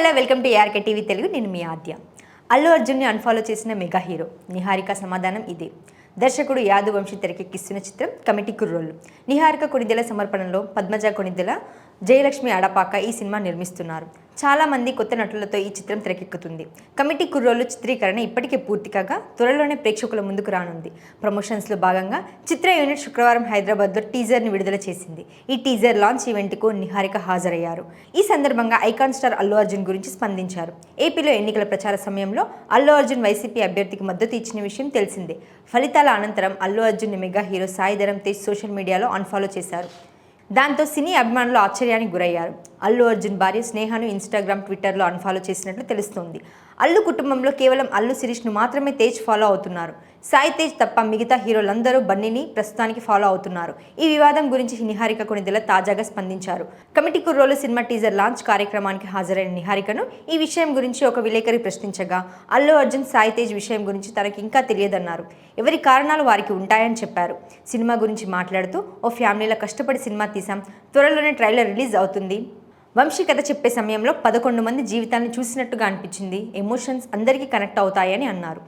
Hello welcome to ARK TV Telugu. నేను మీ ఆద్య. అల్లు అర్జున్ని అన్ఫాలో చేసిన మెగా హీరో నిహారిక సమాధానం ఇదే. దర్శకుడు యాదు వంశీ తెరకెక్కిస్తున్న చిత్రం కమిటీ కుర్రోళ్ళు. నిహారిక కొణిదెల సమర్పణలో పద్మజ కొణిదెల జయలక్ష్మి అడపాక ఈ సినిమా నిర్మిస్తున్నారు. చాలా మంది కొత్త నటులతో ఈ చిత్రం తెరకెక్కుతుంది. కమిటీ కుర్రోళ్ళు చిత్రీకరణ ఇప్పటికే పూర్తి కాగా త్వరలోనే ప్రేక్షకుల ముందుకు రానుంది. ప్రమోషన్స్లో భాగంగా చిత్ర యూనిట్ శుక్రవారం హైదరాబాద్లో టీజర్ని విడుదల చేసింది. ఈ టీజర్ లాంచ్ ఈవెంట్కు నిహారిక హాజరయ్యారు. ఈ సందర్భంగా ఐకాన్ స్టార్ అల్లు అర్జున్ గురించి స్పందించారు. ఏపీలో ఎన్నికల ప్రచార సమయంలో అల్లు అర్జున్ వైసీపీ అభ్యర్థికి మద్దతు ఇచ్చిన విషయం తెలిసిందే. ఫలితాల అనంతరం Allu Arjun mega hero Sai Dharam Tej social మీడియాలో అన్ఫాలో చేశారు. దాంతో సినీ అభిమానులు ఆశ్చర్యానికి గురయ్యారు. అల్లు అర్జున్ భార్య స్నేహను ఇన్స్టాగ్రామ్ ట్విట్టర్లో అన్ఫాలో చేసినట్లు తెలుస్తోంది. అల్లు కుటుంబంలో కేవలం అల్లు శిరీష్ను మాత్రమే తేజ్ ఫాలో అవుతున్నారు. సాయి తేజ్ తప్ప మిగతా హీరోలందరూ బన్నీని ప్రస్తుతానికి ఫాలో అవుతున్నారు. ఈ వివాదం గురించి నిహారిక కొనిదెల తాజాగా స్పందించారు. Committee Kurrollu cinema teaser launch కార్యక్రమానికి హాజరైన నిహారికను ఈ విషయం గురించి ఒక విలేకరి ప్రశ్నించగా అల్లు అర్జున్ సాయి తేజ్ విషయం గురించి తనకి ఇంకా తెలియదన్నారు. ఎవరి కారణాలు వారికి ఉంటాయని చెప్పారు. సినిమా గురించి మాట్లాడుతూ ఓ ఫ్యామిలీలో కష్టపడి సినిమా తీసాం త్వరలోనే ట్రైలర్ రిలీజ్ అవుతుంది. వంశీ కథ చెప్పే సమయంలో పదకొండు మంది జీవితాన్ని చూసినట్టుగా అనిపించింది. ఎమోషన్స్ అందరికీ కనెక్ట్ అవుతాయని అన్నారు.